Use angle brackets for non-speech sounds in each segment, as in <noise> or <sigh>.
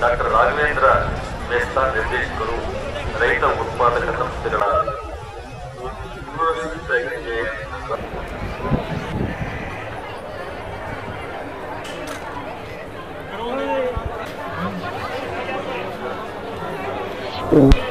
Doctor Raghavendra Mesra ನಿರ್ದೇಶಕರು ರೈತ ಉತ್ಪಾದಕ ಸಂಸ್ಥೆಗಳ ವಿಷಯ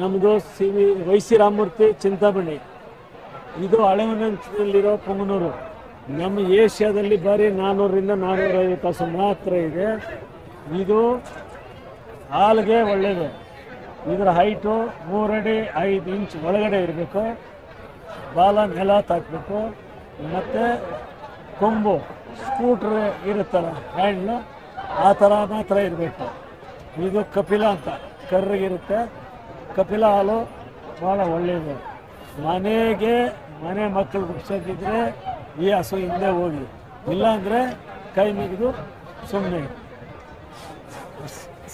ನಮ್ಮದು C V Y C Ramamurthy Chintamani. ಇದು ಹಳೆಮನಂಚಿನಲ್ಲಿರೋ ಪುಂಗನೂರು. ನಮ್ಮ ಏಷ್ಯಾದಲ್ಲಿ ಬರೀ ನಾನ್ನೂರರಿಂದ ನಾನ್ನೂರೈವತ್ತು ತಾಸು ಮಾತ್ರ ಇದೆ. ಇದು ಹಾಲಿಗೆ ಒಳ್ಳೆಯದು ಇದರ ಹೈಟು ಮೂರಡಿ ಐದು ಇಂಚ್ ಒಳಗಡೆ ಇರಬೇಕು. ಬಾಲ ನೆಲ ತಾಕಬೇಕು. ಮತ್ತು ಕೊಂಬು, ಸ್ಕೂಟ್ರ್ ಇರುತ್ತಲ್ಲ ಹ್ಯಾಂಡ್ಲು ಆ ಥರ ಮಾತ್ರ ಇರಬೇಕು. ಇದು ಕಪಿಲ ಅಂತ, ಕರ್ರಿಗಿರುತ್ತೆ. ಕಪಿಲ ಹಾಲು ಭಾಳ ಒಳ್ಳೆಯದು ಮನೆಗೆ ಮನೆ ಮಕ್ಕಳು ಹುಡ್ಸೋದಿದ್ರೆ ಈ ಹಸು ಹಿಂದೆ ಹೋಗಿ. ಇಲ್ಲಾಂದರೆ ಕೈ ಮುಗಿದು ಸುಮ್ಮನೆ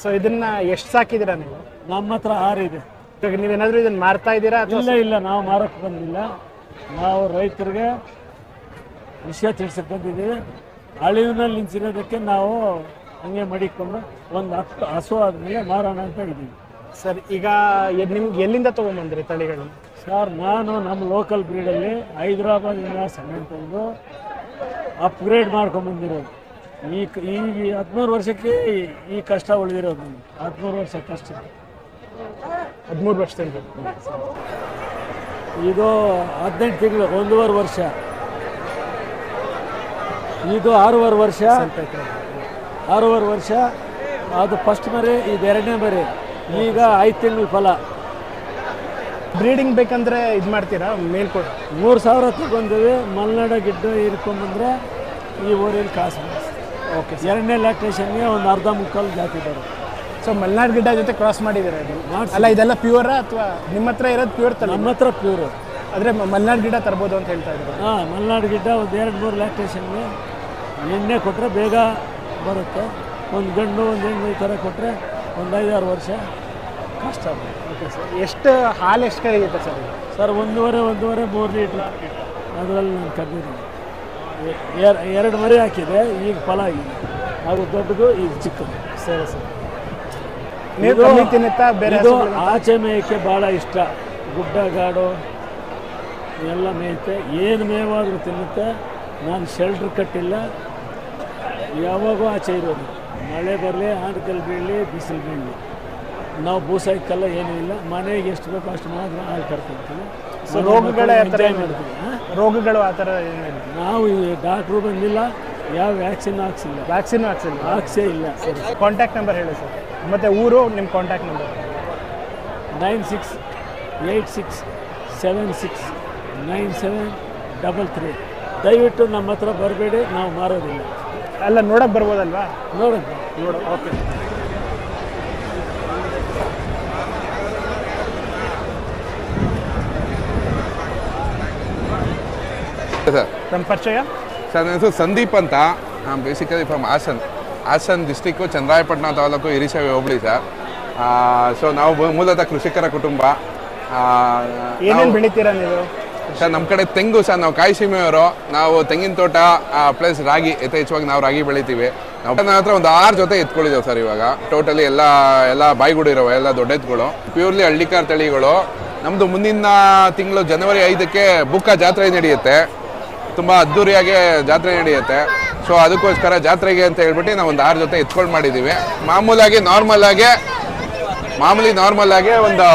ಸೊ ಇದನ್ನು ಎಷ್ಟು ಸಾಕಿದ್ದೀರಾ ನೀವು? ನಮ್ಮ ಹತ್ರ ಆರಿದೆ ಇವಾಗ ನೀವೇನಾದ್ರೂ ಇದನ್ನ ಮಾರ್ತಾ ಇದ್ದೀರಾ ಅಥವಾ ಇಲ್ಲ ಇಲ್ಲ ನಾವು ಮಾರಕ್ಕೆ ಬಂದಿಲ್ಲ. ನಾವು ರೈತರಿಗೆ ವಿಷಯ ತಿಳಿಸಕ್ಕೆ ಬಂದಿದ್ದೀವಿ ಅಳಿವಿನಲ್ಲಿ ನಿಂತಿರೋದಕ್ಕೆ ನಾವು ಹಂಗೆ ಮಡಿಕೊಂಡು ಒಂದು ಹತ್ತು ಹಸು ಆದಮೇಲೆ ಮಾರೋಣ ಅಂತ ಹೇಳಿದ್ದೀವಿ ಸರ್ ಈಗ ಎದ್- ನಿಮ್ಗೆ ಎಲ್ಲಿಂದ ತಗೊಂಬಂದ್ರಿ ತಳಿಗಳು? ಸರ್ ನಾನು ನಮ್ಮ ಲೋಕಲ್ ಬ್ರೀಡಲ್ಲಿ ಹೈದರಾಬಾದ್ ಸೆಮೆಂಟ್ ತಂದು ಅಪ್ಗ್ರೇಡ್ ಮಾಡ್ಕೊಂಬಂದಿರೋದು. ಈ ಕ- ಈ ಹದಿಮೂರು ವರ್ಷಕ್ಕೆ ಈ- ಈ ಕಷ್ಟ ಉಳಿದಿರೋದು. ಹದಿಮೂರು ವರ್ಷ ಕಷ್ಟ ಹದಿಮೂರು ವರ್ಷ ಇದು ಹದಿನೆಂಟು ತಿಂಗಳು ಒಂದೂವರೆ ವರ್ಷ. ಇದು ಆರೂವರೆ ವರ್ಷ. ಆರೂವರೆ ವರ್ಷ. ಅದು ಫಸ್ಟ್ ಮರಿ ಇದು ಎರಡನೇ ಮರಿ. ಈಗ ಐದು ತಿಂಗಳ ಫಲ. ಬ್ರೀಡಿಂಗ್ ಬೇಕಂದ್ರೆ ಇದು ಮಾಡ್ತೀರಾ? ಮೇಲ್ಕೊಡ ಮೂರು ಸಾವಿರ ತಗೊಂಡಿವಿ ಮಲೆನಾಡ ಗಿಡ್ಡ ಇರ್ಕೊಂಡ್ಬಂದ್ರೆ ಈ ಊರಲ್ಲಿ ಕಾಸು. ಓಕೆ ಎರಡನೇ ಲ್ಯಾಕ್ಟೇಷನ್ಗೆ ಒಂದು ಅರ್ಧ ಮುಕ್ಕಾಲು ಜಾತಿ ಬರುತ್ತೆ. ಸೊ ಮಲ್ನಾಡ್ ಗಿಡ್ಡ ಜೊತೆ ಕ್ರಾಸ್ ಮಾಡಿದ್ದಾರೆ ಅದು. ಅಲ್ಲ ಇದೆಲ್ಲ ಪ್ಯೂರಾ ಅಥವಾ ನಿಮ್ಮ ಹತ್ರ ಇರೋದು ಪ್ಯೂರ್ ತರ ನಮ್ಮ ಹತ್ರ ಪ್ಯೂರ್ ಆದರೆ ಮಲ್ನಾಡ್ ಗಿಡ ತರ್ಬೋದು ಅಂತ ಹೇಳ್ತಾ ಇದ್ರು ಹಾಂ ಮಲೆನಾಡು ಗಿಡ್ಡ ಒಂದು ಎರಡು ಮೂರು ಲ್ಯಾಕ್ಟೇಷನ್ಗೆ ಎಣ್ಣೆ ಕೊಟ್ಟರೆ ಬೇಗ ಬರುತ್ತೆ. ಒಂದು ಗಂಡು ಒಂದು ಹೆಣ್ಣು ಈ ಥರ ಕೊಟ್ಟರೆ ಒಂದು ಐದಾರು ವರ್ಷ ಕಷ್ಟ ಓಕೆ ಸರ್ ಎಷ್ಟು ಹಾಲು ಎಷ್ಟು ಕರೆಯುತ್ತೆ ಸರ್ ಇದು? ಸರ್ ಒಂದೂವರೆ ಒಂದೂವರೆ ಮೂರು ಲೀಟ್ರ್. ಅದರಲ್ಲಿ ನಾನು ಕದ್ದಿದ್ದೀನಿ. ಎ- ಎರಡು ಮರಿ ಹಾಕಿದೆ ಈಗ ಫಲ ಆಗಿದೆ. ಅದು ದೊಡ್ಡದು ಈಗ ಚಿಕ್ಕದು. ಸರಿ ಸರ್. ಇದು-? ಆಚೆ ಮೇಯಕ್ಕೆ ಭಾಳ ಇಷ್ಟ. ಗುಡ್ಡ ಗಾಡು ಎಲ್ಲ ಮೇಯುತ್ತೆ. ಏನು ಮೇವಾದರೂ ತಿನ್ನುತ್ತೆ. ನಾನು ಶೆಲ್ಟ್ರ್ ಕಟ್ಟಿಲ್ಲ. ಯಾವಾಗೂ ಆಚೆ ಇರೋದು. ಮಳೆ ಬರಲಿ ಆಡ್ಕಲ್ಲಿ ಬೀಳಲಿ ಬಿಸಿಲು ಬೀಳಲಿ. ನಾವು ಬೂಸಾಯ್ಕಲ್ಲ ಏನೂ ಇಲ್ಲ. ಮನೆಗೆ ಎಷ್ಟು ಬೇಕೋ ಅಷ್ಟು ಮಾತ್ರ ಹಾಲು ಕರ್ಕೊಳ್ತೀವಿ ಸೊ ರೋಗಗಳ? ರೋಗಗಳು ಆ ಥರ ನಾವು ಡಾಕ್ಟ್ರು ಬಂದಿಲ್ಲ ಯಾವ ವ್ಯಾಕ್ಸಿನ್ ಹಾಕ್ಸಿಲ್ಲ? ವ್ಯಾಕ್ಸಿನ್ ಹಾಕ್ಸಿಲ್ಲ. ಹಾಕ್ಸೇ ಇಲ್ಲ. ಕಾಂಟ್ಯಾಕ್ಟ್ ನಂಬರ್ ಹೇಳಿ ಸರ್. ಮತ್ತು ಊರು ನಿಮ್ಮ contact number nine six eight six seven six nine seven double three ದಯವಿಟ್ಟು ನಮ್ಮ ಹತ್ರ ಬರಬೇಡಿ ನಾವು ಮಾರೋದಿಲ್ಲ. ಅಲ್ಲ ನೋಡಕ್ಕೆ ಬರ್ಬೋದಲ್ವಾ? ನೋಡೋ ನೋಡು ಓಕೆ ಸರ್ ನಮ್ಮ ಪರಿಚಯ? ಸರ್ ನನ್ನ ಹೆಸರು ಸಂದೀಪ್ ಅಂತ. ನಾನು basically from Hassan. Hassan district Channarayapatna taluk ಹಿರಿಸೇವೆ hobli sir. So ನಾವು ಮೂಲತಃ ಕೃಷಿಕರ ಕುಟುಂಬ. ಆ, ಏನೇನು ಬೆಳಿತೀರ ಬೆಳಿತೀರಾ ನೀವು? ಸರ್ ನಮ್ಮ ಕಡೆ ತೆಂಗು ಸರ್ ನಾವು ಕಾಯಿ ಸೀಮೆಯವರು ನಾವು ತೆಂಗಿನ ತೋಟ ಪ್ಲಸ್ ರಾಗಿ ಯಥೇಚ್ಛವಾಗಿ ನಾವು ರಾಗಿ ಬೆಳಿತೀವಿ. ನಾವು ನನ್ನ ಹತ್ರ ಒಂದು ಆರು ಜೊತೆ ಎತ್ಕೊಳ್ಳಿದ್ದೇವೆ ಸರ್ ಇವಾಗ. ಟೋಟಲಿ ಎಲ್ಲ ಎಲ್ಲ ಬಾಯಿಗುಡಿ ಇರೋವೆ ಎಲ್ಲ ದೊಡ್ಡ ಎತ್ಗಳು. ಪ್ಯೂರ್ಲಿ ಹಳ್ಳಿಕಾರ್ ತಳಿಗಳು. ನಮ್ಮದು ಮುಂದಿನ ತಿಂಗಳು ಜನವರಿ ಐದಕ್ಕೆ ಬುಕ್ಕ ಜಾತ್ರೆ ನಡೆಯುತ್ತೆ. ತುಂಬ ಅದ್ದೂರಿಯಾಗಿ ಜಾತ್ರೆ ನಡೆಯುತ್ತೆ. ಸೊ ಅದಕ್ಕೋಸ್ಕರ ಜಾತ್ರೆಗೆ ಅಂತ ಹೇಳ್ಬಿಟ್ಟು ನಾವು ಒಂದು ಆರು ಜೊತೆ ಎತ್ಕೊಂಡು ಮಾಡಿದ್ದೀವಿ ಮಾಮೂಲಾಗಿ ನಾರ್ಮಲ್ ಆಗಿ ಮಾಮೂಲಿ ನಾರ್ಮಲ್ ಆಗಿ ಒಂದು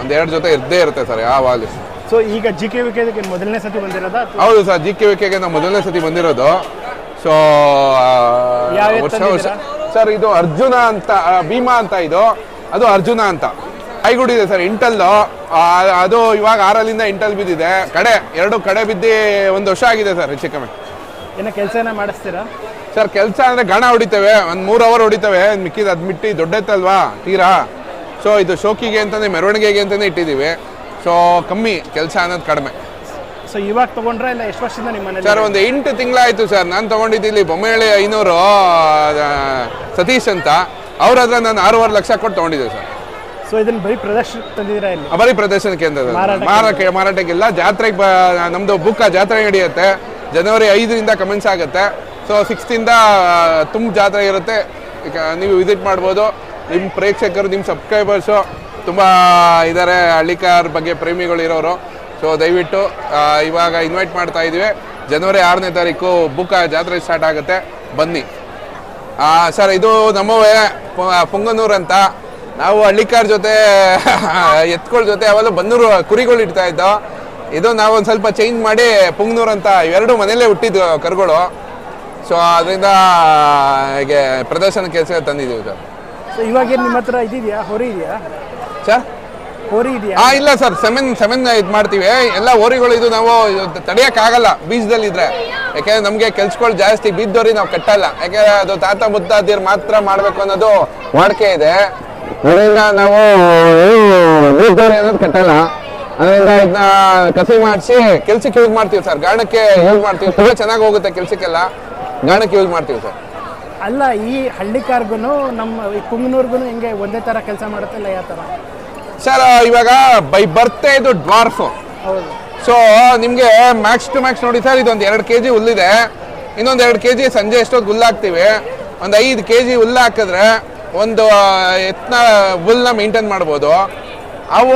ಒಂದು ಎರಡು ಜೊತೆ ಇದ್ದೇ ಇರುತ್ತೆ ಸರ್ ಯಾವಾಗಲೂ ಸೊ ಈಗ ಜಿ ಕೆ ವಿಕೆಗೆ ಮೊದಲನೇ ಸತಿ ಬಂದಿರೋದಾ ಹೌದು ಸರ್ ಜಿ ಕೆ ವಿಕೆಗೆ ನಾವು ಮೊದಲನೇ ಸತಿ ಬಂದಿರೋದು. ಸೊ ವರ್ಷ ವರ್ಷ ಸರ್ ಇದು ಅರ್ಜುನ ಅಂತ ಭೀಮಾ ಅಂತ ಇದು. ಅದು ಅರ್ಜುನ ಅಂತ. ಕೈಗುಡಿ ಇದೆ ಸರ್ ಇಂಟಲ್ ಅದು ಇವಾಗ ಆರಲ್ಲಿಂದ ಇಂಟಲ್ ಬಿದ್ದಿದೆ. ಕಡೆ ಎರಡು ಕಡೆ ಬಿದ್ದು ಒಂದು ವರ್ಷ ಆಗಿದೆ ಸರ್ ಹೆಚ್ಚು ಕಮ್ಮಿ. ಏನೋ ಕೆಲಸ ಏನೋ ಮಾಡಿಸ್ತೀರಾ? ಸರ್ ಕೆಲಸ ಅಂದರೆ ಗಣ ಹೊಡಿತೇವೆ. ಒಂದು ಮೂರು ಅವರ್ ಹೊಡಿತೇವೆ. ಮಿಕ್ಕಿದ ಅದು ಮಿಟ್ಟಿ ದೊಡ್ಡೈತಲ್ವಾ ಎತ್ತಲ್ವಾ ತೀರಾ? ಸೊ ಇದು ಶೋಕಿಗೆ ಅಂತಲೇ ಮೆರವಣಿಗೆಗೆ ಅಂತಲೇ ಇಟ್ಟಿದ್ದೀವಿ. ಸೊ ಕಮ್ಮಿ ಕೆಲಸ ಅನ್ನೋದು ಕಡಿಮೆ. ಸೊ ಇವಾಗ ತಗೊಂಡ್ರೆ ಇಲ್ಲ ಎಷ್ಟು ವರ್ಷದಿಂದ ನಿಮ್ಮ ಸರ್ ಒಂದು ಎಂಟು ತಿಂಗಳಾಯ್ತು ಸರ್. ನಾನು ತೊಗೊಂಡಿದ್ದೀನಿ ಬೊಮ್ಮೇಳಿ ಐನೂರು ಸತೀಶ್ ಅಂತ. ಅವ್ರ ಹತ್ರ ನಾನು ಆರೂವರೆ ಲಕ್ಷ ಕೊಟ್ಟು ತಗೊಂಡಿದ್ದೆ ಸರ್. ಸೊ ಇದನ್ನ ಬರೀ ಪ್ರದರ್ಶನ ತಂದಿದ್ದೀರಾ ಇಲ್ಲಿ? ಬರೀ ಪ್ರದರ್ಶನಕ್ಕೆ ಅಂತ ಮಾರಾಟಕ್ಕೆ? ಮಾರಾಟಕ್ಕೆ ಮಾರಾಟಕ್ಕಿಲ್ಲ ಜಾತ್ರೆಗೆ ಬ ನಮ್ಮದು ಬುಕ್ಕ ಜಾತ್ರೆ ನಡೆಯುತ್ತೆ. ಜನವರಿ ಐದರಿಂದ ಕಮೆನ್ಸ್ ಆಗುತ್ತೆ. ಸೊ ಸಿಕ್ಸ್ತಿಂದ ತುಂಬ ಜಾತ್ರೆ ಇರುತ್ತೆ. ನೀವು ವಿಸಿಟ್ ಮಾಡ್ಬೋದು. ನಿಮ್ಮ ಪ್ರೇಕ್ಷಕರು ನಿಮ್ಮ ಸಬ್ಸ್ಕ್ರೈಬರ್ಸು ತುಂಬ ಇದ್ದಾರೆ ಹಳ್ಳಿಕಾರ್ ಬಗ್ಗೆ ಪ್ರೇಮಿಗಳು ಇರೋರು. ಸೊ ದಯವಿಟ್ಟು ಇವಾಗ ಇನ್ವೈಟ್ ಮಾಡ್ತಾ ಇದ್ದೀವಿ. ಜನವರಿ ಆರನೇ ತಾರೀಕು ಬುಕ್ಕ ಜಾತ್ರೆ ಸ್ಟಾರ್ಟ್ ಆಗುತ್ತೆ. ಬನ್ನಿ. ಆ, ಸರ್ ಇದು ನಮ್ಮವೇ ಪೊಂಗನೂರು ಅಂತ. ನಾವು ಹಳ್ಳಿಕಾರ್ ಜೊತೆ <laughs> ಎತ್ಕೊಳ್ ಜೊತೆ ಅವೆಲ್ಲ ಬಂದೂರು ಕುರಿಗಳು ಇಡ್ತಾ ಇದ್ದೋ ಇದು ನಾವು ಒಂದು ಸ್ವಲ್ಪ ಚೇಂಜ್ ಮಾಡಿ ಪುಂಗ್ನೂರ್ ಅಂತ ಇವೆರಡು ಮನೆಯಲ್ಲೇ ಹುಟ್ಟಿದ್ದು ಕರುಗಳು. ಸೊ ಅದರಿಂದ ಹೀಗೆ ಪ್ರದರ್ಶನ ಕೆಲಸ ತಂದಿದ್ದೀವಿ ಸರ್. ಸೊ ಇವಾಗ ಏನು ನಿಮ್ಮ ಹತ್ರ ಇದೆಯಾ ಹೊರಿ ಇದೆಯಾ? ಸರ್? ಹೊರಿ ಇದೆಯಾ? ಆ ಇಲ್ಲ ಸರ್. ಸೆಮೆನ್ ಸೆಮೆನ್ ಇದು ಮಾಡ್ತೀವಿ. ಎಲ್ಲ ಓರಿಗಳು ಇದು ನಾವು ತಡೆಯೋಕ್ಕಾಗಲ್ಲ ಬೀಜದಲ್ಲಿದ್ರೆ ಯಾಕೆಂದ್ರೆ ನಮಗೆ ಕೆಲ್ಸಗಳು ಜಾಸ್ತಿ ಬಿದ್ದೋರಿ ನಾವು ಕಟ್ಟಲ್ಲ. ಯಾಕೆಂದ್ರೆ ಅದು ತಾತ ಮುತ್ತಾದಿರ್ ಮಾತ್ರ ಮಾಡಬೇಕು ಅನ್ನೋದು ವಾಡಿಕೆ ಇದೆ. ಅದರಿಂದ ನಾವು ಬೀದ್ದೋರಿ ಅನ್ನೋದು ಕಟ್ಟಲ್ಲ. ಅದರಿಂದ ಇದನ್ನ ಕಸಿ ಮಾಡಿಸಿ ಕೆಲ್ಸಕ್ಕೆ ಯೂಸ್ ಮಾಡ್ತೀವಿ ಸರ್. ಗಾಣಕ್ಕೆ ಯೂಸ್ ಮಾಡ್ತೀವಿ. ತುಂಬ ಚೆನ್ನಾಗಿ ಹೋಗುತ್ತೆ ಕೆಲ್ಸಕ್ಕೆಲ್ಲ. ಗಾಣಕ್ಕೆ ಯೂಸ್ ಮಾಡ್ತೀವಿ ಸರ್. ಅಲ್ಲ ಈ ಹಳ್ಳಿಕಾರ್ಗು ನಮ್ಮ ಈ ಕುಂಗನೂರ್ಗು ಹಿಂಗೆ ಒಂದೇ ಥರ ಕೆಲಸ ಮಾಡುತ್ತೆ ಇಲ್ಲ ಯಾವ ಥರ ಸರ್ ಇವಾಗ ಬೈ ಬರ್ತೆ ಇದು ಡ್ವಾರ್ಫು. ಹೌದು. ಸೊ ನಿಮಗೆ ಮ್ಯಾಕ್ಸ್ ಟು ಮ್ಯಾಕ್ಸ್ ನೋಡಿ ಸರ್ ಇದೊಂದು ಎರಡು ಕೆ ಜಿ ಹುಲ್ಲಿದೆ. ಇನ್ನೊಂದು ಎರಡು ಕೆ ಜಿ ಸಂಜೆ ಎಷ್ಟೊತ್ತು ಹುಲ್ಲು ಹಾಕ್ತೀವಿ. ಒಂದು ಐದು ಕೆ ಜಿ ಹುಲ್ಲು ಹಾಕಿದ್ರೆ ಒಂದು ಎತ್ನ ಬುಲ್ನ ಮೇಂಟೈನ್ ಮಾಡ್ಬೋದು. ಅವು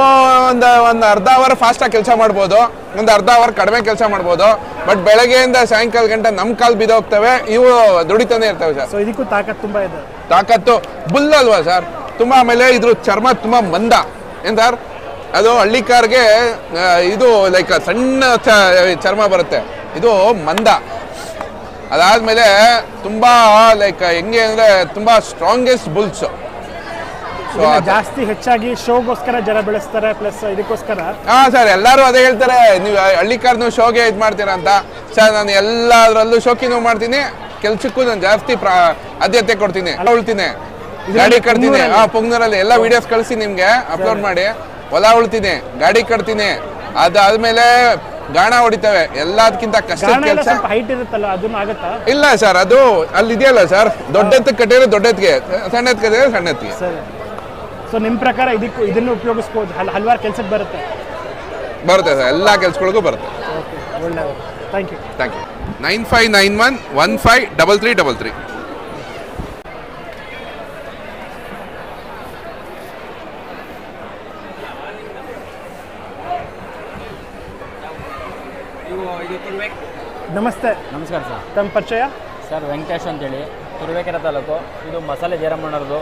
ಒಂದು ಒಂದು ಅರ್ಧ ಅವರ್ ಫಾಸ್ಟಾಗಿ ಕೆಲಸ ಮಾಡ್ಬೋದು. ಒಂದು ಅರ್ಧ ಅವರ್ ಕಡಿಮೆ ಕೆಲಸ ಮಾಡ್ಬೋದು. ಬಟ್ ಬೆಳಗ್ಗೆಯಿಂದ ಸಾಯಂಕಾಲ ಗಂಟೆ ನಮ್ಮ ಕಾಲು ಬಿದ್ದೋಗ್ತವೆ ಇವು ದುಡಿತಾನೆ ಇರ್ತವೆ ಸರ್. ಸೊ ಇದಕ್ಕೂ ತಾಕತ್ತು ತುಂಬ ಇದೆ. ತಾಕತ್ತು ಬುಲ್ ಅಲ್ವಾ ಸರ್? ತುಂಬ ಆಮೇಲೆ ಇದ್ರ ಚರ್ಮ ತುಂಬ ಮಂದ. ಏನು ಸರ್? ಅದು ಹಳ್ಳಿಕಾರ್ಗೆ ಇದು ಲೈಕ್ ಸಣ್ಣ ಚರ್ಮ ಬರುತ್ತೆ. ಇದು ಮಂದ. ಅದಾದ್ಮೇಲೆ ತುಂಬ ಲೈಕ್ ಹೆಂಗೆ ಅಂದರೆ ತುಂಬ ಸ್ಟ್ರಾಂಗೆಸ್ಟ್ ಬುಲ್ಸ್ ಸೊ ಜಾಸ್ತಿ ಹೆಚ್ಚಾಗಿ ಶೋಗೋಸ್ಕರ ಜನ ಬೆಳೆಸ್ತಾರೆ ಪ್ಲಸ್ ಇದಕ್ಕೋಸ್ಕರ. ಹಾಂ ಸರ್ ಎಲ್ಲರೂ ಅದೇ ಹೇಳ್ತಾರೆ ನೀವು ಹಳ್ಳಿಕಾರ್ನು ಶೋಗೆ ಇದು ಮಾಡ್ತೀರಾ ಅಂತ. ಸರ್ ನಾನು ಎಲ್ಲದರಲ್ಲೂ ಶೋಕಿನೂ ಮಾಡ್ತೀನಿ. ಕೆಲ್ಸಕ್ಕೂ ನಾನು ಜಾಸ್ತಿ ಪ್ರಾ ಆದ್ಯತೆ ಕೊಡ್ತೀನಿ. ಉಳ್ತೀನಿ. ಗಾಡಿ ಕಟ್ತೀನಿ. ಆ ಪುಂಗ್ನೂರಲ್ಲಿ. ಎಲ್ಲ ವಿಡಿಯೋಸ್ ಕಳಿಸಿ ನಿಮಗೆ ಅಪ್ಲೋಡ್ ಮಾಡಿ. ಹೊಲ ಉಳ್ತೀನಿ. ಗಾಡಿ ಕಟ್ತೀನಿ. ಅದಾದ್ಮೇಲೆ ಗಾಣ ಹೊಡಿತವೆ ಎಲ್ಲದಕ್ಕಿಂತ ಕಷ್ಟ ಗಾಣ ಎಲ್ಲ ಕೆಲಸ. ಸ್ವಲ್ಪ ಹೈಟ್ ಇರುತ್ತಲ್ಲ ಅದನ್ನ ಆಗುತ್ತಾ? ಇಲ್ಲ ಸರ್ ಅದು ಅಲ್ಲಿ ಇದೆಯಲ್ಲ ಸರ್ ದೊಡ್ಡದಕ್ಕೆ ಕಟ್ಟಿದ್ರೆ ದೊಡ್ಡದಕ್ಕೆ ಸಣ್ಣ ಎತ್ತು ಕಟ್ಟಿದ್ರೆ ಸಣ್ಣ ಎತ್ತಿಗೆ. ಸರಿ. ಸೊ ನಿಮ್ಮ ಪ್ರಕಾರ ಇದಕ್ಕೂ ಇದನ್ನು ಉಪಯೋಗಿಸ್ಬೋದು ಹಲ್ ಹಲವಾರು ಕೆಲ್ಸಕ್ಕೆ ಬರುತ್ತೆ? ಬರುತ್ತೆ ಸರ್ ಎಲ್ಲ ಕೆಲ್ಸಗಳಿಗೂ ಬರುತ್ತೆ. ಓಕೆ ಒಳ್ಳೆಯದು thank you thank you nine five nine one one five double three double three ನಮಸ್ತೆ. ನಮಸ್ಕಾರ ಸರ್. ತಮ್ಮ ಪರಿಚಯ? ಸರ್ ವೆಂಕಟೇಶ್ ಅಂತೇಳಿ. ತುರುವೇಕೆರೆ ತಾಲೂಕು. ಇದು ಮಸಾಲೆ ಜೇರಮ್ಮಣ್ಣರದು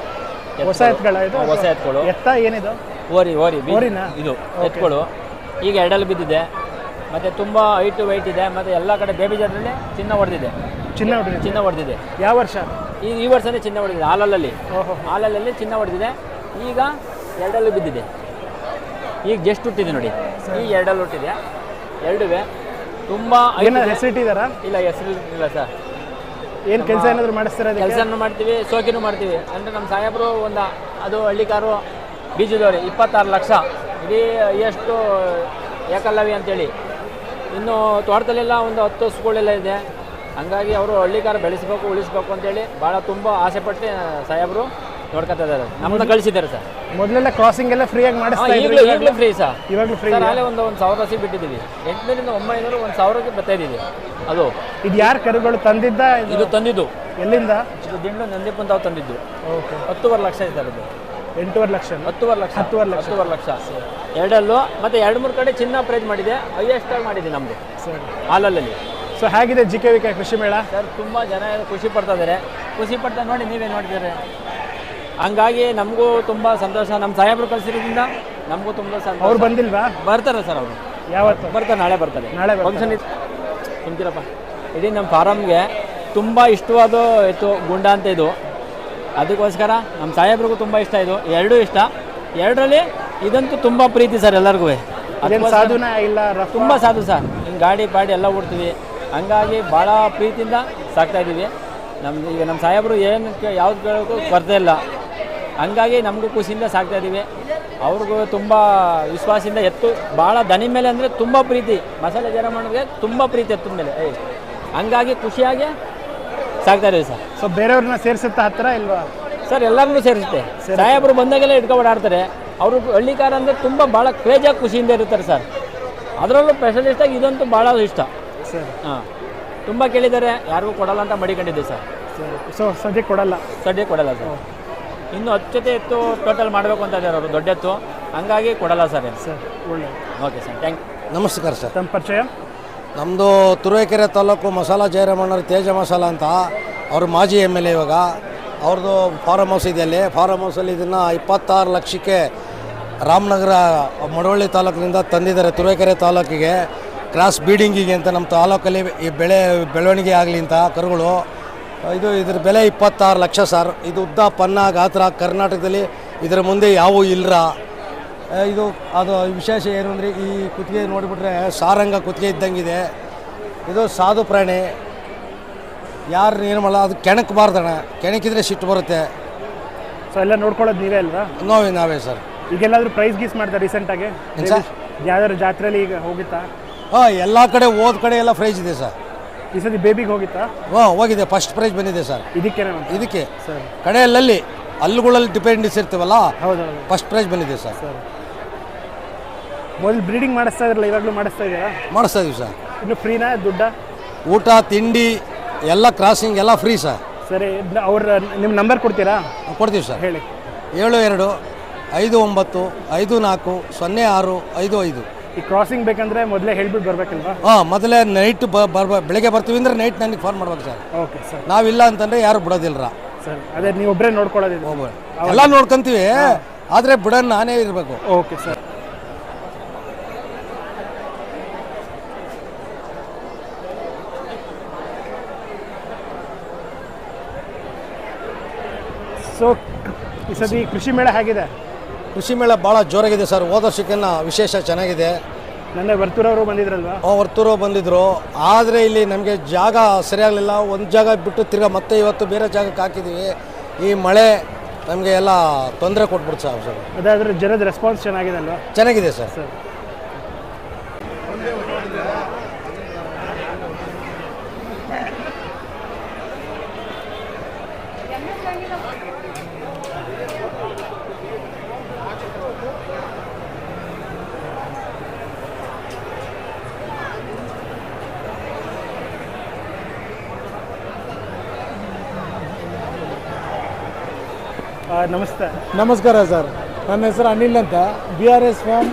ಹೊಸ ಎತ್ತುಗಳ ಇದು? ಹೊಸ ಎತ್ಗಳು. ಎತ್ತ ಏನಿದು? ಓರಿ ಓರಿ ಓರಿನ ಓರಿನಾ? ಇದು. ಎತ್ಗಳು. ಈಗ ಎರಡಲ್ಲಿ ಬಿದ್ದಿದೆ. ಮತ್ತು ತುಂಬ ಹೈಟು ವೈಟ್ ಇದೆ. ಮತ್ತು ಎಲ್ಲ ಕಡೆ ಬೇಬಿ ಜಾತ್ರೆಯಲ್ಲಿ ಚಿನ್ನ ಹೊಡೆದಿದೆ ಚಿನ್ನ ಹೊಡೆದಿದೆ ಚಿನ್ನ ಹೊಡೆದಿದೆ ಯಾವ ವರ್ಷ? ಈ ಈ ವರ್ಷನೇ ಚಿನ್ನ ಹೊಡೆದಿದೆ ಹಾಲಲ್ಲಿ ಓಹೋ. ಹಾಲಲ್ಲಿ ಚಿನ್ನ ಹೊಡೆದಿದೆ ಈಗ ಎರಡಲ್ಲೂ ಬಿದ್ದಿದೆ. ಈಗ ಜಸ್ಟ್ ಹುಟ್ಟಿದೆ ನೋಡಿ. ಈ ಎರಡಲ್ಲಿ ಹುಟ್ಟಿದೆ. ಎರಡುವೆ. ತುಂಬ ಏನೋ ಹೆಸರಿಟ್ಟಿದ್ದಾರಾ ಇಲ್ಲ ಹೆಸರು ಇಲ್ಲ ಸರ್. ಏನು ಕೆಲಸ ಏನಾದರೂ ಮಾಡಿಸ್ತೀರಾ ಕೆಲಸನೂ ಮಾಡ್ತೀವಿ ಸೋಕಿನೂ ಮಾಡ್ತೀವಿ. ಅಂದರೆ ನಮ್ಮ ಸಾಹೇಬರು ಒಂದು ಅದು ಹಳ್ಳಿಕಾರು ಬೀಜದವ್ರಿ ಇಪ್ಪತ್ತಾರು ಲಕ್ಷ. ಇಡೀ ಎಷ್ಟು ಏಕಲ್ಲವಿ ಅಂತೇಳಿ. ಇನ್ನು ತೋಟದಲ್ಲೆಲ್ಲ ಒಂದು ಹತ್ತು ಹಸುಗಳೆಲ್ಲ ಇದೆ. ಹಂಗಾಗಿ ಅವರು ಹಳ್ಳಿಕಾರ ಬೆಳೆಸಬೇಕು ಉಳಿಸ್ಬೇಕು ಅಂತೇಳಿ ಭಾಳ ತುಂಬ ಆಸೆಪಟ್ಟು ಸಾಹೇಬರು. ನೋಡ್ಕೊತಾ ಇದ್ದಾರೆ. ನಮ್ಮನ್ನ ಕಳಿಸಿದ್ದಾರೆ ಸರ್. ಮೊದಲೆಲ್ಲ ಕ್ರಾಸಿಂಗ್ ಎಲ್ಲ ಫ್ರೀಯಾಗಿ ಮಾಡಿಸ್ತಾ ಈಗಲೂ ಈಗಲೂ ಫ್ರೀ ಸರ್. ಇವಾಗಲೂ ಫ್ರೀ ಸರ್ ಅಲ್ಲೇ ಒಂದು ಒಂದು ಸಾವಿರ ಹಸಿ ಬಿಟ್ಟಿದ್ದೀವಿ. ಎಂಟುನೂರಿಂದ ಒಂಬೈನೂರು ಒಂದು ಸಾವಿರಕ್ಕೆ ಬರ್ತಾ ಇದ್ದೀವಿ. ಅದು. ಇದು ಯಾರು ಕರುಗಳು ತಂದಿದ್ದ? ಇದು ತಂದಿದ್ದು. ಎಲ್ಲಿಂದ? ಇದು ದಿಂಡು ನಂದಿಪುನ್ ತಾವು ತಂದಿದ್ದು. ಓಕೆ. ಹತ್ತುವರೆ ಲಕ್ಷ ಇದೆ ಸರ್ ಇದು. ಎಂಟೂವರೆ ಲಕ್ಷ ಹತ್ತುವರೆ ಲಕ್ಷ. ಹತ್ತುವರೆ ಲಕ್ಷ. ಹತ್ತುವರೆ ಲಕ್ಷ. ಎರಡಲ್ಲೂ ಮತ್ತೆ ಎರಡು ಮೂರು ಕಡೆ ಚಿನ್ನ ಪ್ರೈಸ್ ಮಾಡಿದೆ. ಹೈಯೆಸ್ಟ್ ಆಗಿ ಮಾಡಿದೆ ನಮ್ಮದು ಸರ್. ಹಾಲಲ್ಲಿ ಸೊ ಹೇಗಿದೆ ಜಿ ಕೆ ವಿ ಕೆ ಕೃಷಿ ಮೇಳ? ಸರ್ ತುಂಬ ಜನ ಖುಷಿ ಪಡ್ತಾ ಇದ್ದಾರೆ. ಖುಷಿ ಪಡ್ತಾ ನೋಡಿ ನೀವೇ ನೋಡ್ತೀರಿ ಹಂಗಾಗಿ ನಮಗೂ ತುಂಬ ಸಂತೋಷ. ನಮ್ಮ ಸಾಹೇಬರು ಕಳಿಸಿರೋದ್ರಿಂದ ನಮಗೂ ತುಂಬ ಸಂತೋಷ. ಅವ್ರು ಬಂದಿಲ್ವಾ? ಬರ್ತಾರೆ ಸರ್ ಅವರು. ಯಾವತ್ತು? ಬರ್ತಾರೆ ನಾಳೆ ಬರ್ತಾರೆ ನಾಳೆ. ಫಂಕ್ಷನ್ ಇತ್ತು ತುಂಬ್ತೀರಪ್ಪ. ಇಡೀ ನಮ್ಮ ಫಾರಮ್ಗೆ ತುಂಬ ಇಷ್ಟವಾದ ಇತ್ತು ಗುಂಡ ಅಂತ ಇದು. ಅದಕ್ಕೋಸ್ಕರ ನಮ್ಮ ಸಾಹೇಬ್ರಿಗೂ ತುಂಬ ಇಷ್ಟ ಇದು. ಎರಡೂ ಇಷ್ಟ. ಎರಡರಲ್ಲಿ ಇದಂತೂ ತುಂಬ ಪ್ರೀತಿ ಸರ್ ಎಲ್ಲರಿಗೂ. ಅದೇ ಸಾಧುನ ಇಲ್ಲ ತುಂಬ ಸಾಧು ಸರ್. ಹಿಂಗೆ ಗಾಡಿ ಪಾಡಿ ಎಲ್ಲ ಓಡ್ತೀವಿ. ಹಂಗಾಗಿ ಭಾಳ ಪ್ರೀತಿಯಿಂದ ಸಾಕ್ತಾ ಇದ್ದೀವಿ ನಮ್ದು ಈಗ ನಮ್ಮ ಸಾಹೇಬರು ಏನು ಯಾವ್ದು ಕೇಳೋಕ್ಕೂ ಬರ್ತಾ ಇಲ್ಲ. ಹಂಗಾಗಿ ನಮಗೂ ಖುಷಿಯಿಂದ ಸಾಕ್ತಾ ಇದ್ದೀವಿ ಅವ್ರಿಗೂ ತುಂಬ ವಿಶ್ವಾಸದಿಂದ ಎತ್ತು. ಭಾಳ ದನಿ ಮೇಲೆ ಅಂದರೆ ತುಂಬ ಪ್ರೀತಿ. ಮಸಾಲೆ ಜರ ಮಾಡೋರಿಗೆ ತುಂಬ ಪ್ರೀತಿ ಎತ್ತದ ಮೇಲೆ. ಹಂಗಾಗಿ ಖುಷಿಯಾಗಿ ಸಾಕ್ತಾ ಇದ್ದೀವಿ ಸರ್. ಸೊ ಬೇರೆಯವ್ರನ್ನ ಸೇರಿಸುತ್ತಾ ಹತ್ತಿರ ಇಲ್ವಾ? ಸರ್ ಎಲ್ಲರನ್ನೂ ಸೇರಿಸುತ್ತೆ. ಸಾಹೇಬರು ಬಂದಾಗೆಲ್ಲ ಇಟ್ಕೊಂಡು ಆಡ್ತಾರೆ ಅವರು ಹಳ್ಳಿಕಾರ ಅಂದರೆ ತುಂಬ ಭಾಳ ಕ್ರೇಜಾಗಿ ಖುಷಿಯಿಂದ ಇರ್ತಾರೆ ಸರ್. ಅದರಲ್ಲೂ ಸ್ಪೆಷಲಿಸ್ಟಾಗಿ ಇದಂತೂ ಭಾಳ ಇಷ್ಟ. ಸರ್. ಹಾಂ ತುಂಬ ಕೇಳಿದ್ದಾರೆ. ಯಾರಿಗೂ ಕೊಡಲ್ಲ ಅಂತ ಮಡಿಕೊಂಡಿದ್ದೆ ಸರ್. ಸರಿ. ಸೊ ಸದ್ಯಕ್ಕೆ ಕೊಡಲ್ಲ. ಸದ್ಯಕ್ಕೆ ಕೊಡಲ್ಲ ಸರ್. ಇನ್ನು ಹತ್ತು ಜೊತೆ ಎತ್ತು ಟೋಟಲ್ ಮಾಡಬೇಕು ಅಂತ ಇದ್ದಾರೆ ಅವರು. ದೊಡ್ಡ ಎತ್ತು. ಹಂಗಾಗಿ ಕೊಡಲ್ಲ ಸರ್ ಏನು. ಸರ್ ಒಳ್ಳೆ. ಓಕೆ ಸರ್ ಥ್ಯಾಂಕ್ ನಮಸ್ಕಾರ ಸರ್. ತಮ್ಮ ಪರಿಚಯ? ನಮ್ಮದು ತುರುವೇಕೆರೆ ತಾಲೂಕು ಮಸಾಲ ಜಯರಾಮಣ್ಣವ್ರ ತೇಜ ಮಸಾಲ ಅಂತ. ಅವರು ಮಾಜಿ ಎಂ ಎಲ್ ಎ ಇವಾಗ. ಅವ್ರದ್ದು ಫಾರಮ್ ಹೌಸ್ ಇದೆ ಅಲ್ಲಿ. ಫಾರಮ್ ಹೌಸಲ್ಲಿ ಇದನ್ನು ಇಪ್ಪತ್ತಾರು ಲಕ್ಷಕ್ಕೆ ರಾಮನಗರ ಮಡವಳ್ಳಿ ತಾಲೂಕಿನಿಂದ ತಂದಿದ್ದಾರೆ ತುರುವೇಕೆರೆ ತಾಲೂಕಿಗೆ. ಕ್ರಾಸ್ ಬೀಡಿಂಗಿಗೆ ಅಂತ ನಮ್ಮ ತಾಲೂಕಲ್ಲಿ ಈ ಬೆಳೆ ಬೆಳವಣಿಗೆ ಆಗಲಿ ಅಂತ ಕರುಗಳು. ಇದು ಇದ್ರ ಬೆಲೆ ಇಪ್ಪತ್ತಾರು ಲಕ್ಷ ಸರ್. ಇದು ಉದ್ದ ಪನ್ನ ಗಾತ್ರ ಕರ್ನಾಟಕದಲ್ಲಿ ಇದರ ಮುಂದೆ ಯಾವೂ ಇಲ್ಲರ ಇದು ಅದು ವಿಶೇಷ ಏನು ಅಂದರೆ ಈ ಕುತ್ತಿಗೆ ನೋಡಿಬಿಟ್ರೆ ಸಾರಂಗ ಕುತ್ತಿಗೆ ಇದ್ದಂಗಿದೆ. ಇದು ಸಾಧು ಪ್ರಾಣಿ. ಯಾರು ಏನು ಮಾಡಲ್ಲ ಅದು ಕೆಣಕಬಾರ್ದಣ ಕೆಣಕಿದ್ರೆ ಸಿಟ್ಟು ಬರುತ್ತೆ. ಸೊ ಎಲ್ಲ ನೋಡ್ಕೊಳ್ಳೋದು ನೀವೇ ಅಲ್ವಾ? ನೋವೇ ನಾವೇ ಸರ್. ಈಗೆಲ್ಲಾದರೂ ಪ್ರೈಸ್ ಗೀಸ್ ಮಾಡ್ತಾರೆ ರೀಸೆಂಟಾಗಿ? ಯಾವ್ದಾದ್ರು ಜಾತ್ರೆಯಲ್ಲಿ ಈಗ ಹೋಗುತ್ತಾ? ಹಾಂ ಎಲ್ಲ ಕಡೆ ಹೋದ ಕಡೆ ಎಲ್ಲ ಪ್ರೈಸ್ ಇದೆ ಸರ್. ಈ ಸತಿ ಬೇಬಿಗೆ ಹೋಗಿತ್ತಾ? ಹೋಗಿದೆ. ಫಸ್ಟ್ ಪ್ರೈಸ್ ಬಂದಿದೆ ಸರ್. ಇದಕ್ಕೇನೆ ಇದಕ್ಕೆ. ಸರ್. ಕಡೆಯಲ್ಲಲ್ಲಿ ಅಲ್ಲಿಗಳಲ್ಲಿ ಡಿಪೆಂಡಿಸ್ ಇರ್ತೀವಲ್ಲ ಹೌದೌದು ಫಸ್ಟ್ ಪ್ರೈಸ್ ಬಂದಿದೆ ಸರ್. ಸರಿ. ಮೊದಲು ಬ್ರೀಡಿಂಗ್ ಮಾಡಿಸ್ತಾ ಇದ್ರಲ್ಲ ಇವಾಗಲೂ ಮಾಡಿಸ್ತಾ ಇದ್ದೀರಾ? ಮಾಡಿಸ್ತಾ ಇದೀವಿ ಸರ್. ಇನ್ನು ಫ್ರೀನಾ ದುಡ್ಡ? ಊಟ ತಿಂಡಿ ಎಲ್ಲ ಕ್ರಾಸಿಂಗ್ ಎಲ್ಲ ಫ್ರೀ ಸರ್. ಸರಿ ಅವ್ರ ನಿಮ್ಮ ನಂಬರ್ ಕೊಡ್ತೀರಾ? ಕೊಡ್ತೀವಿ ಸರ್. ಹೇಳಿ. ಏಳು ಎರಡು ಐದು ಒಂಬತ್ತು ಐದು ನಾಲ್ಕು ಸೊನ್ನೆ ಆರು ಐದು ಐದು. ಈ ಕ್ರಾಸಿಂಗ್ ಬೇಕಂದ್ರೆ ಮೊದಲೇ ಹೇಳ್ಬಿಟ್ಟು ಬರ್ಬೇಕಲ್ವಾ? ಹಾ ಮೊದಲೇ ನೈಟ್ ಬರ್ಬ ಬೆಳಗ್ಗೆ ಬರ್ತೀವಿ ಅಂದ್ರೆ ನೈಟ್ ನನಗೆ ಫೋನ್ ಮಾಡ್ಬೇಕು ಸರ್ ಓಕೆ ಸರ್ ನಾವಿಲ್ಲ ಅಂತಂದ್ರೆ ಯಾರು ಬಿಡೋದಿಲ್ಲ ಸರ್ ಅದೇ ನೀವು ಒಬ್ಬರೇ ನೋಡ್ಕೊಳ್ಳೋದಿಲ್ಲ ಎಲ್ಲ ನೋಡ್ಕೊಂತೀವಿ ಆದರೆ ಬಿಡೋ ನಾನೇ ಇರಬೇಕು. ಓಕೆ ಸರ್ ಸೊ ಈ ಸತಿ ಕೃಷಿ ಮೇಳ ಹೇಗಿದೆ? ಕೃಷಿ ಮೇಳ ಭಾಳ ಜೋರಾಗಿದೆ ಸರ್. ಹೋದ ವರ್ಷಕ್ಕಿನ್ನ ವಿಶೇಷ ಚೆನ್ನಾಗಿದೆ. ನನ್ನ ವರ್ತೂರವರು ಬಂದಿದ್ರಲ್ವಾ? ವರ್ತೂರು ಬಂದಿದ್ರು. ಆದರೆ ಇಲ್ಲಿ ನಮಗೆ ಜಾಗ ಸರಿಯಾಗಲಿಲ್ಲ. ಒಂದು ಜಾಗ ಬಿಟ್ಟು ತಿರ್ಗಾ ಮತ್ತೆ ಇವತ್ತು ಬೇರೆ ಜಾಗಕ್ಕೆ ಹಾಕಿದ್ದೀವಿ ಈ ಮಳೆ ನಮಗೆ ಎಲ್ಲ ತೊಂದರೆ ಕೊಟ್ಬಿಡ್ತು ಸರ್. ಸರ್ ಅದಾದ್ರೆ ಜನದ ರೆಸ್ಪಾನ್ಸ್ ಚೆನ್ನಾಗಿದೆ ಅಲ್ವಾ? ಚೆನ್ನಾಗಿದೆ ಸರ್ ಸರ್ ಆ, ನಮಸ್ತೆ. ನಮಸ್ಕಾರ ಸರ್. ನನ್ನ ಹೆಸರು ಅನಿಲ್ ಅಂತ. B R S farm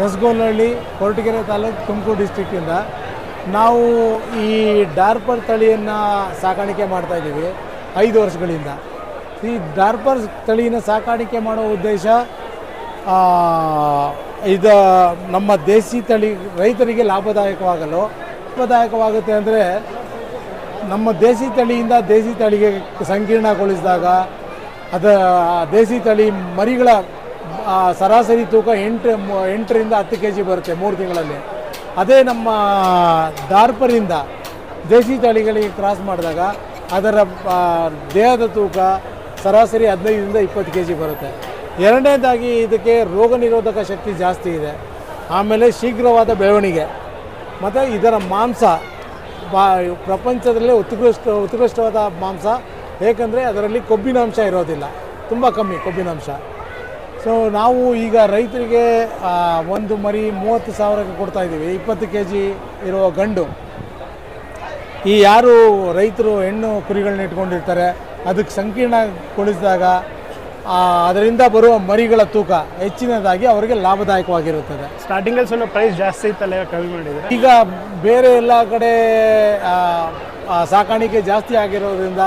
Hosagolahalli Koratagere taluk Tumakuru ಡಿಸ್ಟಿಕ್ಕಿಂದ ನಾವು ಈ ಡಾರ್ಪರ್ ತಳಿಯನ್ನು ಸಾಕಾಣಿಕೆ ಮಾಡ್ತಾ ಇದ್ದೀವಿ ಐದು ವರ್ಷಗಳಿಂದ. ಈ ಡಾರ್ಪರ್ ತಳಿಯನ್ನ ಸಾಕಾಣಿಕೆ ಮಾಡೋ ಉದ್ದೇಶ ಇದು ನಮ್ಮ ದೇಸಿ ತಳಿ ರೈತರಿಗೆ ಲಾಭದಾಯಕವಾಗಲು. ಲಾಭದಾಯಕವಾಗುತ್ತೆ ಅಂದರೆ ನಮ್ಮ ದೇಸಿ ತಳಿಯಿಂದ ದೇಸಿ ತಳಿಗೆ ಸಂಕೀರ್ಣಗೊಳಿಸಿದಾಗ ಅದ ದೇಸಿ ತಳಿ ಮರಿಗಳ ಸರಾಸರಿ ತೂಕ ಎಂಟು, ಎಂಟರಿಂದ ಹತ್ತು ಕೆ ಜಿ ಬರುತ್ತೆ ಮೂರು ತಿಂಗಳಲ್ಲಿ. ಅದೇ ನಮ್ಮ ದಾರ್ಪರಿಂದ ದೇಸಿ ತಳಿಗಳಿಗೆ ಕ್ರಾಸ್ ಮಾಡಿದಾಗ ಅದರ ದೇಹದ ತೂಕ ಸರಾಸರಿ ಹದಿನೈದರಿಂದ ಇಪ್ಪತ್ತು ಕೆ ಜಿ ಬರುತ್ತೆ. ಎರಡನೇದಾಗಿ ಇದಕ್ಕೆ ರೋಗ ನಿರೋಧಕ ಶಕ್ತಿ ಜಾಸ್ತಿ ಇದೆ. ಆಮೇಲೆ ಶೀಘ್ರವಾದ ಬೆಳವಣಿಗೆ. ಮತ್ತು ಇದರ ಮಾಂಸ, ಬಾ, ಪ್ರಪಂಚದಲ್ಲೇ ಉತ್ಕೃಷ್ಟ, ಉತ್ಕೃಷ್ಟವಾದ ಮಾಂಸ ಏಕೆಂದರೆ ಅದರಲ್ಲಿ ಕೊಬ್ಬಿನಾಂಶ ಇರೋದಿಲ್ಲ. ತುಂಬ ಕಮ್ಮಿ ಕೊಬ್ಬಿನಾಂಶ. ಸೊ ನಾವು ಈಗ ರೈತರಿಗೆ ಒಂದು ಮರಿ ಮೂವತ್ತು ಸಾವಿರಕ್ಕೆ ಕೊಡ್ತಾ ಇದ್ದೀವಿ. ಇಪ್ಪತ್ತು ಕೆ ಜಿ ಇರುವ ಗಂಡು. ಈ ಯಾರು ರೈತರು ಹೆಣ್ಣು ಕುರಿಗಳನ್ನ ಇಟ್ಕೊಂಡಿರ್ತಾರೆ ಅದಕ್ಕೆ ಸಂಕೀರ್ಣಗೊಳಿಸಿದಾಗ ಅದರಿಂದ ಬರುವ ಮರಿಗಳ ತೂಕ ಹೆಚ್ಚಿನದಾಗಿ ಅವರಿಗೆ ಲಾಭದಾಯಕವಾಗಿರುತ್ತದೆ. ಸ್ಟಾರ್ಟಿಂಗಲ್ಲಿ ಸ್ವಲ್ಪ ಪ್ರೈಸ್ ಜಾಸ್ತಿ ಇತ್ತಲ್ಲ ಕಮ್ಮಿ ಮಾಡಿದ್ರೆ ಈಗ ಬೇರೆ ಎಲ್ಲ ಕಡೆ ಸಾಕಾಣಿಕೆ ಜಾಸ್ತಿ ಆಗಿರೋದ್ರಿಂದ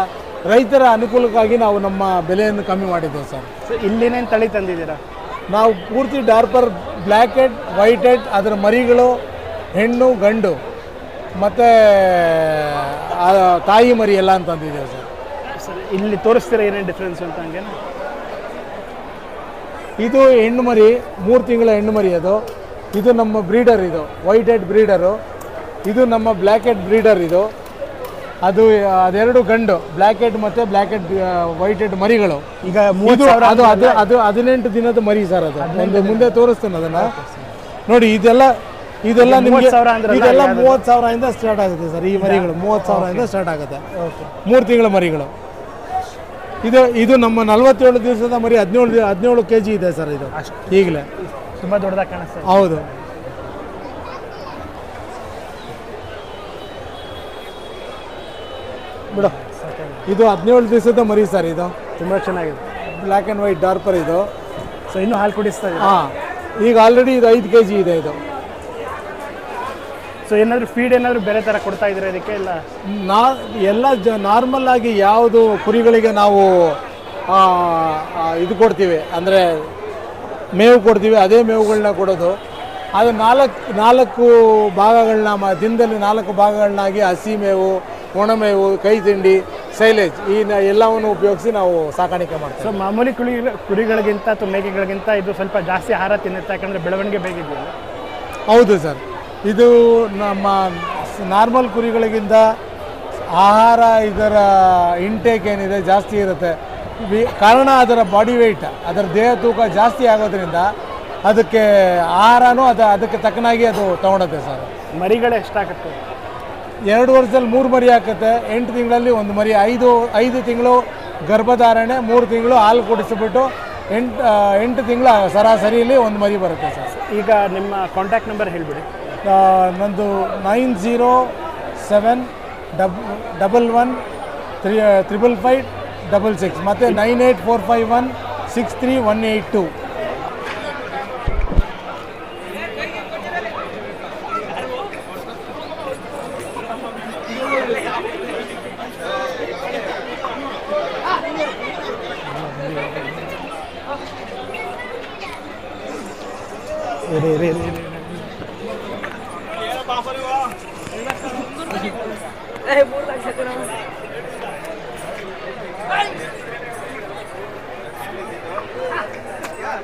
ರೈತರ ಅನುಕೂಲಕ್ಕಾಗಿ ನಾವು ನಮ್ಮ ಬೆಲೆಯನ್ನು ಕಮ್ಮಿ ಮಾಡಿದ್ದೇವೆ ಸರ್. ಇಲ್ಲಿನೇನು ತಳಿ ತಂದಿದ್ದೀರಾ? ನಾವು ಪೂರ್ತಿ Dorper black head white head ಅದರ ಮರಿಗಳು ಹೆಣ್ಣು ಗಂಡು ಮತ್ತು ತಾಯಿ ಮರಿ ಎಲ್ಲ ಅಂತಂದಿದ್ದೇವೆ ಸರ್. ಸರ್ ಇಲ್ಲಿ ತೋರಿಸ್ತೀರಾ ಏನೇನು ಡಿಫ್ರೆನ್ಸ್ ಅಂತ ಹಂಗೆ ಇದು ಹೆಣ್ಣು ಮರಿ ಮೂರು ತಿಂಗಳ ಹೆಣ್ಣು ಮರಿ ಅದು. ಇದು ನಮ್ಮ ಬ್ರೀಡರ್ ಇದು ವೈಟ್ ಹೆಡ್ ಬ್ರೀಡರು. ಇದು ನಮ್ಮ ಬ್ಲ್ಯಾಕ್ ಹೆಡ್ ಬ್ರೀಡರ್ ಇದು. ಅದು ಅದೆರಡು ಗಂಡು ಬ್ಲ್ಯಾಕ್ ಹೆಡ್ ಮತ್ತು ಬ್ಲ್ಯಾಕ್ ಹೆಡ್ ವೈಟ್ ಹೆಡ್ ಮರಿಗಳು. ಈಗ ಮೂವತ್ತು ಸಾವಿರ ಅದು ಅದು ಅದು ಹದಿನೆಂಟು ದಿನದ ಮರಿ ಸರ್ ಅದು. ಒಂದು ಮುಂದೆ ತೋರಿಸ್ತೇನೆ ಅದನ್ನ. ನೋಡಿ ಇದೆಲ್ಲ ಇದೆಲ್ಲ ನಿಮಗೆ ಇದೆಲ್ಲ ಮೂವತ್ ಮೂವತ್ತು ಸಾವಿರದಿಂದ ಸ್ಟಾರ್ಟ್ ಆಗುತ್ತೆ ಸರ್ ಈ ಮರಿಗಳು. ಮೂವತ್ತು ಸಾವಿರದಿಂದ ಸ್ಟಾರ್ಟ್ ಆಗುತ್ತೆ. ಮೂರು ತಿಂಗಳ ಮರಿಗಳು. ಇದು ಇದು ನಮ್ಮ ನಲವತ್ತೇಳು ದಿವಸದ ಮರಿ ಹದಿನೇಳು ಹದಿನೇಳು ಕೆ ಜಿ ಇದೆ ಸರ್ ಇದು. ಈಗಲೇ. ತುಂಬ ದೊಡ್ಡದಾಗಿ ಕಾಣಿಸ್ತದೆ ಹೌದು. ಬಿಡು. ಇದು ಹದಿನೇಳು ದಿವಸದ ಮರಿ ಸರ್ ಇದು. ತುಂಬ ಚೆನ್ನಾಗಿದೆ. ಬ್ಲ್ಯಾಕ್ ಆ್ಯಂಡ್ ವೈಟ್ ಡಾರ್ಪರ್ ಇದು. ಸೊ ಇನ್ನೂ ಹಾಲು ಕುಡಿಸ್ತಾ ಇದೆ ಹಾಂ. ಈಗ ಆಲ್ರೆಡಿ ಇದು ಐದು ಕೆ ಜಿ ಇದೆ ಇದು. ಸೊ ಏನಾದರೂ ಫೀಡ್ ಏನಾದರೂ ಬೇರೆ ಥರ ಕೊಡ್ತಾ ಇದ್ರೆ ಇದಕ್ಕೆ ಇಲ್ಲ? ನಾ ಎಲ್ಲ ಜ ನಾರ್ಮಲ್ ಆಗಿ ಯಾವುದು ಕುರಿಗಳಿಗೆ ನಾವು ಆ, ಆ, ಇದು ಕೊಡ್ತೀವಿ. ಅಂದರೆ ಮೇವು ಕೊಡ್ತೀವಿ ಅದೇ ಮೇವುಗಳನ್ನ ಕೊಡೋದು. ಅದು ನಾಲ್ಕು ನಾಲ್ಕು ಭಾಗಗಳನ್ನ ಮ ದಿನದಲ್ಲಿ ನಾಲ್ಕು ಭಾಗಗಳನ್ನಾಗಿ ಹಸಿ ಮೇವು ಒಣಮೇವು ಕೈ ತಿಂಡಿ ಸೈಲೇಜ್ ಈ ಎಲ್ಲವನ್ನು ಉಪಯೋಗಿಸಿ ನಾವು ಸಾಕಾಣಿಕೆ ಮಾಡ್ತೀವಿ. ಸೊ ಮಾಮೂಲಿ ಕುಳಿ ಕುರಿಗಳಿಗಿಂತ ಅಥವಾ ಮೇಕೆಗಳಿಗಿಂತ ಇದು ಸ್ವಲ್ಪ ಜಾಸ್ತಿ ಆಹಾರ ತಿನ್ನುತ್ತೆ ಯಾಕಂದರೆ ಬೆಳವಣಿಗೆ ಬೇಕಿದೆಯಲ್ಲ ಹೌದು ಸರ್. ಇದು ನಮ್ಮ ನಾರ್ಮಲ್ ಕುರಿಗಳಿಗಿಂತ ಆಹಾರ ಇದರ ಇಂಟೇಕ್ ಏನಿದೆ ಜಾಸ್ತಿ ಇರುತ್ತೆ. ಕಾರಣ ಅದರ ಬಾಡಿ ವೆಯ್ಟ್ ಅದರ ದೇಹ ತೂಕ ಜಾಸ್ತಿ ಆಗೋದ್ರಿಂದ ಅದಕ್ಕೆ ಆಹಾರನೂ ಅದು ಅದಕ್ಕೆ ತಕ್ಕನಾಗಿ ಅದು ತೊಗೊಳುತ್ತೆ ಸರ್. ಮರಿಗಳು ಎಷ್ಟಾಗುತ್ತೆ? ಎರಡು ವರ್ಷದಲ್ಲಿ ಮೂರು ಮರಿ ಹಾಕುತ್ತೆ. ಎಂಟು ತಿಂಗಳಲ್ಲಿ ಒಂದು ಮರಿ. ಐದು ಐದು ತಿಂಗಳು ಗರ್ಭಧಾರಣೆ ಮೂರು ತಿಂಗಳು ಹಾಲು ಕುಡಿಸಿಬಿಟ್ಟು ಎಂಟು ಎಂಟು ತಿಂಗಳ ಸರಾಸರಿಯಲ್ಲಿ ಒಂದು ಮರಿ ಬರುತ್ತೆ ಸರ್. ಈಗ ನಿಮ್ಮ ಕಾಂಟ್ಯಾಕ್ಟ್ ನಂಬರ್ ಹೇಳಿಬಿಡಿ. ನಂದು nine zero seven dub double one three triple five double six. ಮತ್ತು nine eight four five one six three one eight two. রে রে রে Eh, burda, que se conoce.